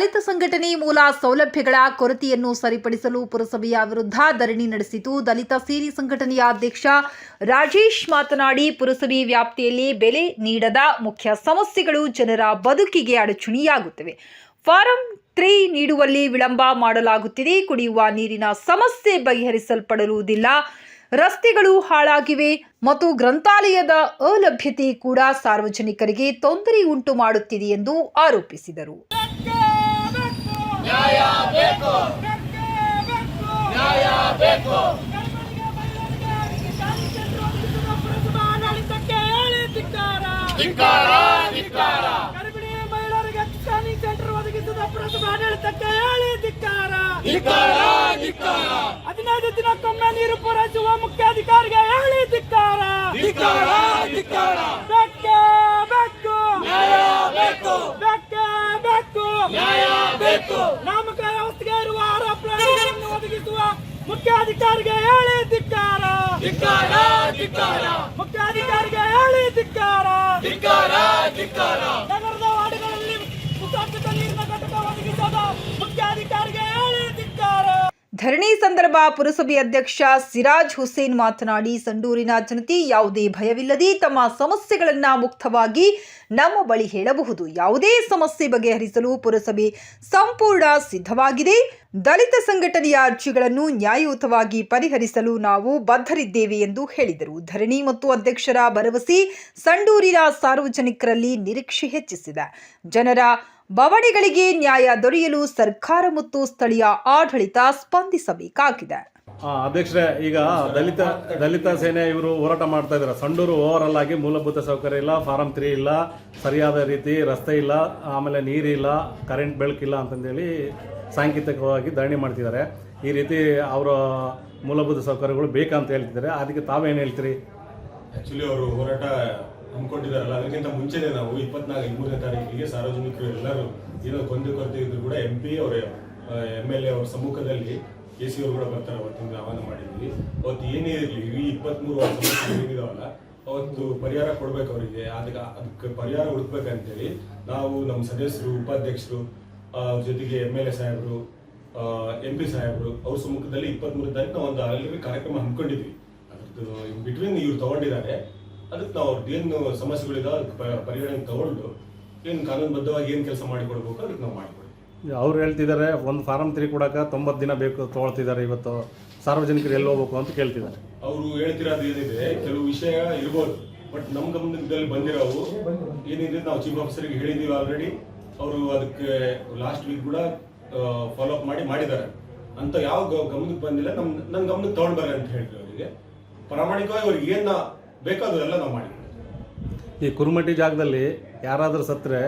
ದಲಿತ ಸಂಘಟನೆ ಮೂಲ ಸೌಲಭ್ಯಗಳ ಕೊರತೆಯನ್ನು ಸರಿಪಡಿಸಲು ಪುರಸಭೆಯ ವಿರುದ್ಧ ಧರಣಿ ನಡೆಸಿತು. ದಲಿತ ಸೇರಿ ಸಂಘಟನೆಯ ಅಧ್ಯಕ್ಷ ರಾಜೇಶ್ ಮಾತನಾಡಿ, ಪುರಸಭೆ ವ್ಯಾಪ್ತಿಯಲ್ಲಿ ಬೆಲೆ ನೀಡದ ಮುಖ್ಯ ಸಮಸ್ಯೆಗಳು ಜನರ ಬದುಕಿಗೆ ಅಡಚಣೆಯಾಗುತ್ತಿವೆ. ಫಾರಂ ತ್ರೀ ನೀಡುವಲ್ಲಿ ವಿಳಂಬ ಮಾಡಲಾಗುತ್ತಿದೆ. ಕುಡಿಯುವ ನೀರಿನ ಸಮಸ್ಯೆ ಬಗೆಹರಿಸಲ್ಪಡುವುದಿಲ್ಲ. ರಸ್ತೆಗಳು ಹಾಳಾಗಿವೆ ಮತ್ತು ಗ್ರಂಥಾಲಯದ ಅಲಭ್ಯತೆ ಕೂಡ ಸಾರ್ವಜನಿಕರಿಗೆ ತೊಂದರೆ ಉಂಟು ಮಾಡುತ್ತಿದೆ ಎಂದು ಆರೋಪಿಸಿದರು ನ್ಯಾಯ ಬೇಕು ನ್ಯಾಯ ಬೇಕು ಧಿಕ್ಕಾರ ಧಿಕ್ಕಾರ ಗರ್ಭಿಣಿ ಮಹಿಳೆಯರಿಗೆ ಸ್ಕ್ಯಾನಿಂಗ್ ಸೆಂಟರ್ ಒದಗಿಸಿದ ಪುರಸಭಾ ಆಡಳಿತಕ್ಕೆ ಹೇಳಿ ಧಿಕ್ಕಾರ ಧಿಕ್ಕಾರ ಧಿಕ್ಕಾರ ಹದಿನೈದು ದಿನಕ್ಕೊಮ್ಮೆ ನೀರು ಪೂರೈಸುವ ಮುಖ್ಯಾಧಿಕಾರಿಗೆ ಹೇಳಿ ಧಿಕ್ಕಾರ ಧಿಕ್ಕಾರ ಧಿಕ್ಕಾರ ಬೆಕ್ಕೆ ಬೆಕ್ಕು ನ್ಯಾಯ ಬೇಕು. ಬೆಕ್ಕೆ ಬೆಕ್ಕು ನ್ಯಾಯ ಬೇಕು. ನಾಮಕ ಮುಖ್ಯಾಧಿಕಾರಿಗೆ ಹೇಳಿ ಧಿಕ್ಕಾರ. ಧಿಕ್ಕಾರ ಧಿಕ್ಕಾರ. ಮುಖ್ಯಾಧಿಕಾರಿಗೆ ಹೇಳಿ ಧಿಕ್ಕಾರ. ಧಿಕ್ಕಾರ ಧಿಕ್ಕಾರ ನಗರದ ವಾರ್ಡ್ಗಳಲ್ಲಿ ಸುಸಜ್ಜಿತ ನೀರಿನ ಘಟಕ ಒದಗಿಸದ ಮುಖ್ಯಾಧಿಕಾರಿಗೆ ಹೇಳಿ ಧಿಕ್ಕಾರ ಧರಣಿ ಸಂದರ್ಭ ಪುರಸಭೆ ಅಧ್ಯಕ್ಷ ಸಿರಾಜ್ ಹುಸೇನ್ ಮಾತನಾಡಿ, ಸಂಡೂರಿನ ಜನತೆ ಯಾವುದೇ ಭಯವಿಲ್ಲದೆ ತಮ್ಮ ಸಮಸ್ಯೆಗಳನ್ನ ಮುಕ್ತವಾಗಿ ನಮ್ಮ ಬಳಿ ಹೇಳಬಹುದು. ಯಾವುದೇ ಸಮಸ್ಯೆ ಬಗೆಹರಿಸಲು ಪುರಸಭೆ ಸಂಪೂರ್ಣ ಸಿದ್ಧವಾಗಿದೆ. ದಲಿತ ಸಂಘಟನೆಯ ಅರ್ಜಿಗಳನ್ನು ನ್ಯಾಯಯುತವಾಗಿ ಪರಿಹರಿಸಲು ನಾವು ಬದ್ಧರಿದ್ದೇವೆ ಎಂದು ಹೇಳಿದರು. ಧರಣಿ ಮತ್ತು ಅಧ್ಯಕ್ಷರ ಭರವಸೆ ಸಂಡೂರಿನ ಸಾರ್ವಜನಿಕರಲ್ಲಿ ನಿರೀಕ್ಷೆ ಹೆಚ್ಚಿಸಿದೆ. ಜನರ ಬವಣೆಗಳಿಗೆ ನ್ಯಾಯ ದೊರೆಯಲು ಸರ್ಕಾರ ಮತ್ತು ಸ್ಥಳೀಯ ಆಡಳಿತ ಸ್ಪಂದಿಸಬೇಕಾಗಿದೆ. ಆ, ಅಧ್ಯಕ್ಷರೇ ಈಗ ದಲಿತ ದಲಿತ ಸೇನೆ ಇವರು ಹೋರಾಟ ಮಾಡ್ತಾ ಇದ್ದಾರೆ ಸಂಡೂರು ಓವರ್ ಆಗಿ ಮೂಲಭೂತ ಸೌಕರ್ಯ ಇಲ್ಲ ಫಾರಂ ತ್ರೀ ಇಲ್ಲ ಸರಿಯಾದ ರೀತಿ ರಸ್ತೆ ಇಲ್ಲ ಆಮೇಲೆ ನೀರಿಲ್ಲ ಕರೆಂಟ್ ಬೆಳಕಿಲ್ಲ ಅಂತಂದೇಳಿ ಸಾಂಕೇತಿಕವಾಗಿ ಧರಣಿ ಮಾಡ್ತಿದ್ದಾರೆ ಈ ರೀತಿ ಅವರ ಮೂಲಭೂತ ಸೌಕರ್ಯಗಳು ಬೇಕಂತ ಹೇಳ್ತಿದ್ದಾರೆ. ಅದಕ್ಕೆ ತಾವೇನು ಹೇಳ್ತೀರಿ? ಆಕ್ಚುಲಿ ಅವರು ಹೋರಾಟ ಹಮ್ಮಿಕೊಂಡಿದ್ದಾರಲ್ಲ, ಅದಕ್ಕಿಂತ ಮುಂಚೆನೇ ನಾವು ಇಪ್ಪತ್ನಾಲ್ಕು ಮೂರನೇ ತಾರೀಕಿಗೆ ಸಾರ್ವಜನಿಕರು ಎಲ್ಲರೂ ಏನೋ ಕೊಂದು ಕೊರತೆ ಇದ್ರು ಕೂಡ ಎಂ ಪಿ ಅವರ ಎಂ ಎಲ್ ಎ ಅವ್ರ ಸಮ್ಮುಖದಲ್ಲಿ ಎ ಸಿ ಅವರು ಕೂಡ ಬರ್ತಾರೆ ಅವತ್ತಿಂದ ಆಹ್ವಾನ ಮಾಡಿದ್ವಿ. ಅವತ್ತು ಏನೇ ಇರಲಿ ಈ ಇಪ್ಪತ್ಮೂರು ವರ್ಷ ಏನಿದಾವಲ್ಲ, ಅವತ್ತು ಪರಿಹಾರ ಕೊಡ್ಬೇಕು ಅವರಿಗೆ. ಅದಕ್ಕೆ ಅದಕ್ಕೆ ಪರಿಹಾರ ಹುಡುಕ್ಬೇಕಂತೇಳಿ ನಾವು ನಮ್ಮ ಸದಸ್ಯರು, ಉಪಾಧ್ಯಕ್ಷರು ಜೊತೆಗೆ ಎಂ ಎಲ್ ಎ ಸಾಹೇಬರು ಎಂ ಪಿ ಸಾಹೇಬರು ಅವ್ರ ಸಮ್ಮುಖದಲ್ಲಿ ಇಪ್ಪತ್ಮೂರು ತಾರೀಕು ನಾವು ಒಂದು ಕಾರ್ಯಕ್ರಮ ಹಮ್ಮಿಕೊಂಡಿದ್ವಿ. ಅದ್ರದ್ದು ಬಿಟ್ವೀನ್ ಇವ್ರು ತಗೊಂಡಿದ್ದಾರೆ. ಅದಕ್ಕೆ ನಾವು ಅವ್ರದ್ದು ಏನು ಸಮಸ್ಯೆಗಳಿದೆ ಅದಕ್ಕೆ ಪರಿಗಣನೆ ತಗೊಂಡು ಏನು ಕಾನೂನುಬದ್ಧವಾಗಿ ಏನು ಕೆಲಸ ಮಾಡಿಕೊಡ್ಬೇಕು ಅದಕ್ಕೆ ನಾವು ಮಾಡಿಕೊಡ್ತೀವಿ. ಅವ್ರು ಹೇಳ್ತಿದ್ದಾರೆ ಒಂದು ಫಾರಂ ತ್ರೀ ತೊಂಬತ್ತು ದಿನ ಬೇಕು ತೊಗೊಳ್ತಿದ್ದಾರೆ ಇವತ್ತು. ಸಾರ್ವಜನಿಕರು ಎಲ್ಲಿ ಹೋಗ್ಬೇಕು ಅಂತ ಕೇಳ್ತಿದ್ದಾರೆ. ಅವರು ಹೇಳ್ತಿರೋದು ಏನಿದೆ ಕೆಲವು ವಿಷಯ ಇರ್ಬೋದು ಬಟ್ ನಮ್ಮ ಗಮನದಲ್ಲಿ ಬಂದಿರೋವು ಏನಿದೆ ನಾವು ಚೀಫ್ ಆಫೀಸರ್ಗೆ ಹೇಳಿದೀವಿ ಆಲ್ರೆಡಿ ಅವರು ಅದಕ್ಕೆ ಲಾಸ್ಟ್ ವೀಕ್ ಕೂಡ ಫಾಲೋ ಅಪ್ ಮಾಡಿ ಮಾಡಿದ್ದಾರೆ. ಅಂತ ಯಾವ ಗಮನಕ್ಕೆ ಬಂದಿಲ್ಲ ನಮ್ಮ ನನ್ನ ಗಮನಕ್ಕೆ ತಗೊಂಡ್ಬಾರ ಅಂತ ಹೇಳ್ತೀವಿ ಅವರಿಗೆ. ಪ್ರಾಮಾಣಿಕವಾಗಿ ಅವ್ರಿಗೆ ಏನ ಬೇಕೋ ಅದೆಲ್ಲ ನಾವು ಮಾಡಿದ್ವಿ ಈ ಕುರುಮಟ್ಟಿ ಜಾಗದಲ್ಲಿ ಯಾರಾದರೂ ಸತ್ತರೆ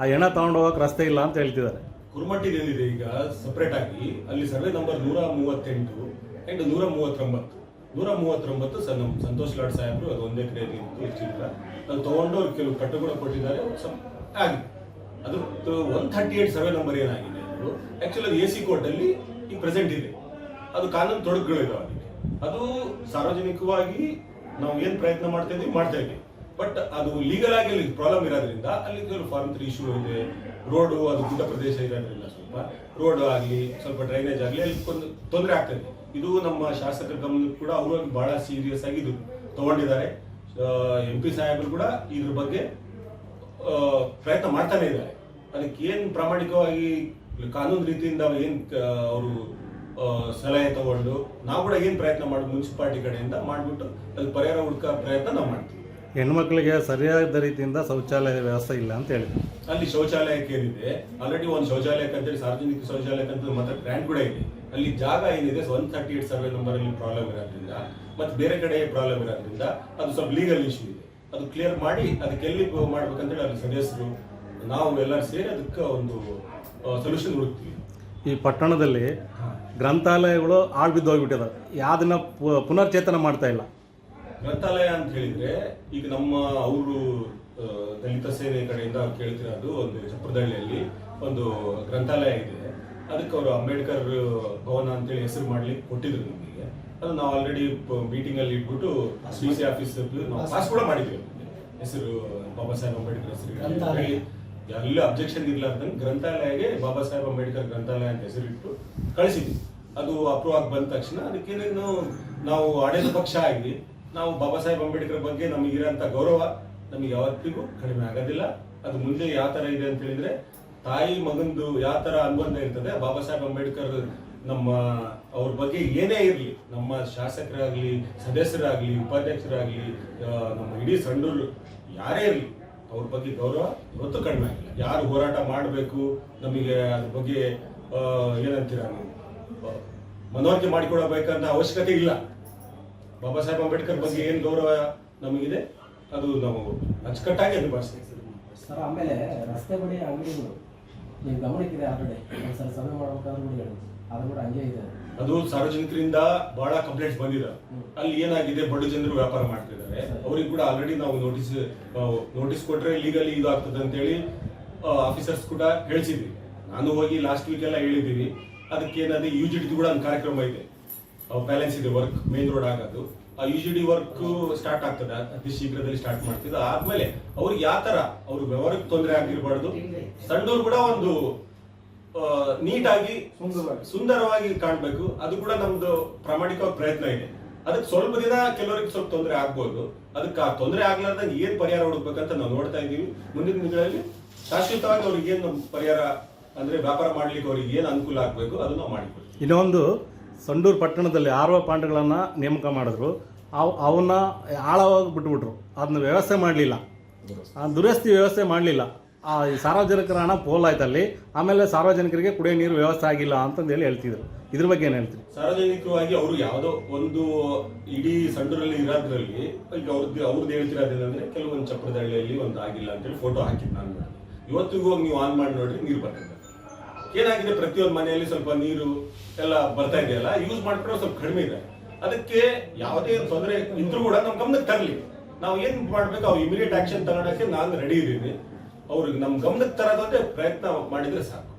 ಆ ಹೆಣ ತಗೊಂಡು ಹೋಗಕ್ಕೆ ರಸ್ತೆ ಇಲ್ಲ ಅಂತ ಹೇಳ್ತಿದ್ದಾರೆ. ಕುರುಮಟ್ಟಿ ಏನಿದೆ ಈಗ? ಸಪ್ರೇಟ್ ಆಗಿ ಅಲ್ಲಿ ಸರ್ವೆ ನಂಬರ್ ನೂರ ಮೂವತ್ತೆಂಟು ಅಂಡ್ ನೂರ ಮೂವತ್ತೊಂಬತ್ತು. ನೂರ ಮೂವತ್ತೊಂಬತ್ತು ಸರ್ ನಮ್ಮ ಸಂತೋಷ್ ಲಾಡ್ ಸಾಹೇಬರು ಅದು ಒಂದೇ ಕಡೆ ಹೆಚ್ಚಿಲ್ಲ ಅದು ತೊಗೊಂಡು ಅವ್ರು ಕೆಲವು ಕಟ್ಟುಗಳು ಕೊಟ್ಟಿದ್ದಾರೆ ಸ್ವಲ್ಪ ಆಗಿದೆ. ಅದು one thirty eight survey number ಏನಾಗಿದೆ ಅದು ಆಕ್ಚುಲಿ ಅದು ಎ ಸಿ ಕೋರ್ಟಲ್ಲಿ ಈಗ ಪ್ರೆಸೆಂಟ್ ಇದೆ. ಅದು ಕಾನೂನು ತೊಡಕುಗಳು ಇದಾವೆ ಅದು ಸಾರ್ವಜನಿಕವಾಗಿ ನಾವು ಏನು ಪ್ರಯತ್ನ ಮಾಡ್ತಾ ಇದ್ದೀವಿ ಮಾಡ್ತಾ ಇದ್ದೀವಿ ಬಟ್ ಅದು ಲೀಗಲ್ ಆಗಿ ಅಲ್ಲಿ ಪ್ರಾಬ್ಲಮ್ ಇರೋದ್ರಿಂದ ಅಲ್ಲಿ ಫಾರ್ಮ್ ತ್ರೀ ಇಶ್ಯೂ ಇದೆ. ರೋಡು ಅದು ಗುಡ್ಡ ಪ್ರದೇಶ ಇರೋದ್ರಿಂದ ಸ್ವಲ್ಪ. ರೋಡ್ ಆಗಲಿ, ಸ್ವಲ್ಪ ಡ್ರೈನೇಜ್ ಆಗಲಿ, ಅಲ್ಲಿ ಒಂದು ತೊಂದರೆ ಆಗ್ತದೆ ಇದು. ನಮ್ಮ ಶಾಸಕರ ಗಮನಕ್ಕೆ ಕೂಡ ಅವರು ಬಹಳ ಸೀರಿಯಸ್ ಆಗಿ ಇದು ತಗೊಂಡಿದ್ದಾರೆ. ಎಂ ಪಿ ಸಾಹೇಬರು ಕೂಡ ಇದ್ರ ಬಗ್ಗೆ ಪ್ರಯತ್ನ ಮಾಡ್ತಾನೆ ಇದ್ದಾರೆ. ಅದಕ್ಕೆ ಏನು ಪ್ರಾಮಾಣಿಕವಾಗಿ, ಕಾನೂನು ರೀತಿಯಿಂದ ಏನು ಅವರು ಸಲಹೆ ತಗೊಂಡು ನಾವು ಕೂಡ ಏನು ಪ್ರಯತ್ನ ಮಾಡೋದು ಮುನ್ಸಿಪಾಲ್ಟಿ ಕಡೆಯಿಂದ ಮಾಡಿಬಿಟ್ಟು ಅಲ್ಲಿ ಪರಿಹಾರ ಹುಡುಕೋ ಪ್ರಯತ್ನ ನಾವು ಮಾಡ್ತೀವಿ. ಹೆಣ್ಮಕ್ಳಿಗೆ ಸರಿಯಾದ ರೀತಿಯಿಂದ ಶೌಚಾಲಯದ ವ್ಯವಸ್ಥೆ ಇಲ್ಲ ಅಂತ ಹೇಳಿದ್ರು. ಅಲ್ಲಿ ಶೌಚಾಲಯಕ್ಕೆ ಏನಿದೆ ಆಲ್ರೆಡಿ ಒಂದು ಶೌಚಾಲಯಕ್ಕೆ ಅಂತೇಳಿ ಸಾರ್ವಜನಿಕ ಶೌಚಾಲಯಕ್ಕೆ ಅಂತ ಮತ್ತೆ ಗ್ರ್ಯಾಂಡ್ ಕೂಡ ಇದೆ. ಅಲ್ಲಿ ಜಾಗ ಏನಿದೆ one thirty eight survey number ಅಲ್ಲಿ ಪ್ರಾಬ್ಲಮ್ ಇರೋದ್ರಿಂದ ಮತ್ತೆ ಬೇರೆ ಕಡೆ ಪ್ರಾಬ್ಲಮ್ ಇರೋದ್ರಿಂದ ಅದು ಸ್ವಲ್ಪ ಲೀಗಲ್ ಇಶ್ಯೂ ಇದೆ. ಅದು ಕ್ಲಿಯರ್ ಮಾಡಿ ಅದಕ್ಕೆ ಎಲ್ಲಿ ಮಾಡ್ಬೇಕಂತೇಳಿ ಅಲ್ಲಿ ಸದಸ್ಯರು ನಾವು ಎಲ್ಲರೂ ಸೇರಿ ಅದಕ್ಕೆ ಒಂದು ಸೊಲ್ಯೂಷನ್ ಹುಡುಕ್ತೀವಿ. ಈ ಪಟ್ಟಣದಲ್ಲಿ ಗ್ರಂಥಾಲಯಗಳು ಆಳ್ ಬಿದ್ದು ಹೋಗ್ಬಿಟ್ಟಿದಾವೆ ಯಾವ್ದನ್ನ ಪುನರ್ಚೇತನ ಮಾಡ್ತಾ ಇಲ್ಲ. ಗ್ರಂಥಾಲಯ ಅಂತ ಹೇಳಿದ್ರೆ ಈಗ ನಮ್ಮ ಅವರು ದಲಿತ ಸೇನೆ ಕಡೆಯಿಂದ ಕೇಳ್ತಿರೋದು ಒಂದು ಚಪ್ರದಳ್ಳಿಯಲ್ಲಿ ಒಂದು ಗ್ರಂಥಾಲಯ ಇದೆ. ಅದಕ್ಕೆ ಅವರು ಅಂಬೇಡ್ಕರ್ ಭವನ ಅಂತೇಳಿ ಹೆಸರು ಮಾಡ್ಲಿಕ್ಕೆ ಕೊಟ್ಟಿದ್ರು ನಮಗೆ. ಅದು ನಾವು ಆಲ್ರೆಡಿ ಮೀಟಿಂಗ್ ಅಲ್ಲಿ ಇಟ್ಬಿಟ್ಟು ಸಿ ಸಿ ಆಫೀಸ್ ನಾವು ಪಾಸ್ ಕೂಡ ಮಾಡಿದ್ವಿ. ಹೆಸರು ಬಾಬಾ ಸಾಹೇಬ್ ಅಂಬೇಡ್ಕರ್ ಹೆಸರು. ಹೇಳಿ ಎಲ್ಲ ಅಬ್ಜೆಕ್ಷನ್ ಇರ್ಲಾರ್ದಂಗೆ ಗ್ರಂಥಾಲಯಗೆ ಬಾಬಾ ಸಾಹೇಬ್ ಅಂಬೇಡ್ಕರ್ ಗ್ರಂಥಾಲಯ ಅಂತ ಹೆಸರಿಟ್ಟು ಕಳಿಸಿದ್ವಿ. ಅದು ಅಪ್ರೂವ್ ಆಗಿ ಬಂದ ತಕ್ಷಣ ಅದಕ್ಕೇನೇನು ನಾವು ಆಡಳಿತ ಪಕ್ಷ ಆಗಿ ನಾವು ಬಾಬಾ ಸಾಹೇಬ್ ಅಂಬೇಡ್ಕರ್ ಬಗ್ಗೆ ನಮಗಿರೋಂಥ ಗೌರವ ನಮಗೆ ಯಾವತ್ತಿಗೂ ಕಡಿಮೆ ಆಗೋದಿಲ್ಲ. ಅದು ಮುಂದೆ ಯಾವ ಥರ ಇದೆ ಅಂತ ಹೇಳಿದ್ರೆ ತಾಯಿ ಮಗಂದು ಯಾವ ಥರ ಅನುಬಂಧ ಇರ್ತದೆ, ಬಾಬಾ ಸಾಹೇಬ್ ಅಂಬೇಡ್ಕರ್ ನಮ್ಮ ಅವ್ರ ಬಗ್ಗೆ ಏನೇ ಇರಲಿ, ನಮ್ಮ ಶಾಸಕರಾಗಲಿ, ಸದಸ್ಯರಾಗಲಿ, ಉಪಾಧ್ಯಕ್ಷರಾಗಲಿ ನಮ್ಮ ಇಡೀ ಸಂಡೂರು ಯಾರೇ ಇರಲಿ ಅವ್ರ ಬಗ್ಗೆ ಗೌರವ ಇವತ್ತು ಕಡಿಮೆ ಆಗಿಲ್ಲ. ಯಾರು ಹೋರಾಟ ಮಾಡಬೇಕು ನಮಗೆ ಅದ್ರ ಬಗ್ಗೆ ಏನಂತೀರ ಮನವರಿಕೆ ಮಾಡಿಕೊಡಬೇಕಂತ ಅವಶ್ಯಕತೆ ಇಲ್ಲ. ಬಾಬಾ ಸಾಹೇಬ್ ಅಂಬೇಡ್ಕರ್ ಬಗ್ಗೆ ಏನು ಗೌರವ ನಮಗಿದೆ? ಅದು ನಾವು ಅಚ್ಚುಕಟ್ಟಾಗಿ ಅನುಭವಿಸ್ತೀವಿ ಸರ್, ಆಮೇಲೆ ರಸ್ತೆ ಬಡಿ ಅಂಗಡಿಗಳು. ನೀವು ಗಮನಕ್ಕಿದೆ ಆಲ್ರೆಡಿ. ಸರ್ ಸಭೆ ಮಾಡಬೇಕಾದ್ರೂ ಅದು ಕೂಡ ಹಂಗೆ ಇದೆ. ಅದು ಸಾರ್ವಜನಿಕರಿಂದ ಬಹಳ ಕಂಪ್ಲೇಂಟ್ಸ್ ಬಂದಿದೆ. ಅಲ್ಲಿ ಏನಾಗಿದೆ ಬಡ ಜನರು ವ್ಯಾಪಾರ ಮಾಡ್ತಿದ್ದಾರೆ. ಅವ್ರಿಗೆ ಕೂಡ ಆಲ್ರೆಡಿ ನಾವು ನೋಟಿಸ್ ನೋಟಿಸ್ ಕೊಟ್ರೆ ಲೀಗಲಿ ಇದು ಆಗ್ತದೆ ಅಂತೇಳಿ ಆಫೀಸರ್ಸ್ ಕೂಡ ಹೇಳಿಸಿದ್ವಿ. ನಾನು ಹೋಗಿ ಲಾಸ್ಟ್ ವೀಕ್ ಎಲ್ಲ ಹೇಳಿದ್ದೀವಿ ಅದಕ್ಕೆ ಏನಂದ್ರೆ ಯು ಜಿ ಡಿ ಕೂಡ ಒಂದು ಕಾರ್ಯಕ್ರಮ ಇದೆ. ಬ್ಯಾಲೆನ್ಸ್ ಇದೆ ವರ್ಕ್ ಮೇನ್ ರೋಡ್ ಆಗೋದು. ಆ U G D work start ಆಗ್ತದೆ. ಅತಿ ಶೀಘ್ರದಲ್ಲಿ ಸ್ಟಾರ್ಟ್ ಮಾಡ್ತಿದ್ದ ಆದ್ಮೇಲೆ ಅವ್ರಿಗೆ ಯಾವ ತರ ಅವ್ರ ವ್ಯವಹಾರಕ್ಕೆ ತೊಂದರೆ ಆಗಿರ್ಬಾರ್ದು ಸಣ್ಣವ್ರು ಕೂಡ ಒಂದು ನೀಟಾಗಿ ಸುಂದರವಾಗಿ. ಕಾಣ್ಬೇಕು. ಅದು ಕೂಡ ನಮ್ದು ಪ್ರಾಮಾಣಿಕವಾದ ಪ್ರಯತ್ನ ಇದೆ. ಅದಕ್ಕೆ ಸ್ವಲ್ಪ ದಿನ ಕೆಲವರಿಗೆ ಸ್ವಲ್ಪ ತೊಂದರೆ ಆಗ್ಬೋದು. ಅದಕ್ಕೆ ಆ ತೊಂದರೆ ಆಗ್ಲಾರ್ದಂಗೆ ಏನ್ ಪರಿಹಾರ ಹುಡುಕ್ಬೇಕಂತ ನಾವು ನೋಡ್ತಾ ಇದ್ದೀವಿ. ಮುಂದಿನ ದಿನಗಳಲ್ಲಿ ಶಾಶ್ವತವಾಗಿ ಅವ್ರಿಗೆ ಏನು ಪರಿಹಾರ ಅಂದ್ರೆ ವ್ಯಾಪಾರ ಮಾಡ್ಲಿಕ್ಕೆ ಅವ್ರಿಗೆ ಏನು ಅನುಕೂಲ ಆಗ್ಬೇಕು ಅದನ್ನ ನಾವು ಮಾಡಿಕೊಡ್ತೀವಿ. ಇನ್ನೊಂದು ಸಂಡೂರು ಪಟ್ಟಣದಲ್ಲಿ ಆರ್ವ ಪಾಂಡಗಳನ್ನ ನೇಮಕ ಮಾಡಿದ್ರು. ಅವು ಅವನ್ನ ಆಳವಾಗಿ ಬಿಟ್ಬಿಟ್ರು. ಅದನ್ನ ವ್ಯವಸ್ಥೆ ಮಾಡಲಿಲ್ಲ. ದುರಸ್ತಿ ವ್ಯವಸ್ಥೆ ಮಾಡಲಿಲ್ಲ. ಆ ಸಾರ್ವಜನಿಕರ ಹಣ ಪೋಲಾಯ್ತಲ್ಲಿ, ಆಮೇಲೆ ಸಾರ್ವಜನಿಕರಿಗೆ ಕುಡಿಯೋ ನೀರು ವ್ಯವಸ್ಥೆ ಆಗಿಲ್ಲ ಅಂತಂದು ಹೇಳಿ ಹೇಳ್ತಿದ್ರು. ಇದ್ರ ಬಗ್ಗೆ ಏನು ಹೇಳ್ತೀರಿ? ಸಾರ್ವಜನಿಕವಾಗಿ ಅವರು ಯಾವುದೋ ಒಂದು ಇಡೀ ಸಂಡರಲ್ಲಿ, ಇರೋದ್ರಲ್ಲಿ, ಈಗ ಅವ್ರದ್ದು ಅವ್ರದ್ದು ಹೇಳ್ತಿರೋದೇನಂದ್ರೆ ಕೆಲವೊಂದು ಚಪ್ರದಳ್ಳಿಯಲ್ಲಿ ಒಂದು ಆಗಿಲ್ಲ ಅಂತೇಳಿ ಫೋಟೋ ಹಾಕಿದ್ದು ನಾನು. ಇವತ್ತಿಗೂ ಹೋಗಿ ನೀವು ಆನ್ ಮಾಡಿ ನೋಡ್ರಿ ನೀರು ಬರ್ತದೆ. ಏನಾಗಿದೆ? ಪ್ರತಿಯೊಂದು ಮನೆಯಲ್ಲಿ ಸ್ವಲ್ಪ ನೀರು ಎಲ್ಲ ಬರ್ತಾ ಇದೆಯಲ್ಲ ಯೂಸ್ ಮಾಡ್ಕೊಂಡು ಸ್ವಲ್ಪ ಕಡಿಮೆ ಇದೆ. ಅದಕ್ಕೆ ಯಾವುದೇ ತೊಂದರೆ ಇದ್ರೂ ಕೂಡ ನಮ್ಮ ಗಮನಕ್ಕೆ ತರಲಿ. ನಾವು ಏನು ಮಾಡ್ಬೇಕು? ಅವ್ರು ಇಮಿಡಿಯೇಟ್ ಆಕ್ಷನ್ ತಗೊಳಕ್ಕೆ ನಾನು ರೆಡಿ ಇದ್ದೀನಿ. ಅವ್ರಿಗೆ ನಮ್ಮ ಗಮನಕ್ಕೆ ತರೋದಂದ್ರೆ ಪ್ರಯತ್ನ ಮಾಡಿದ್ರೆ ಸಾಕು.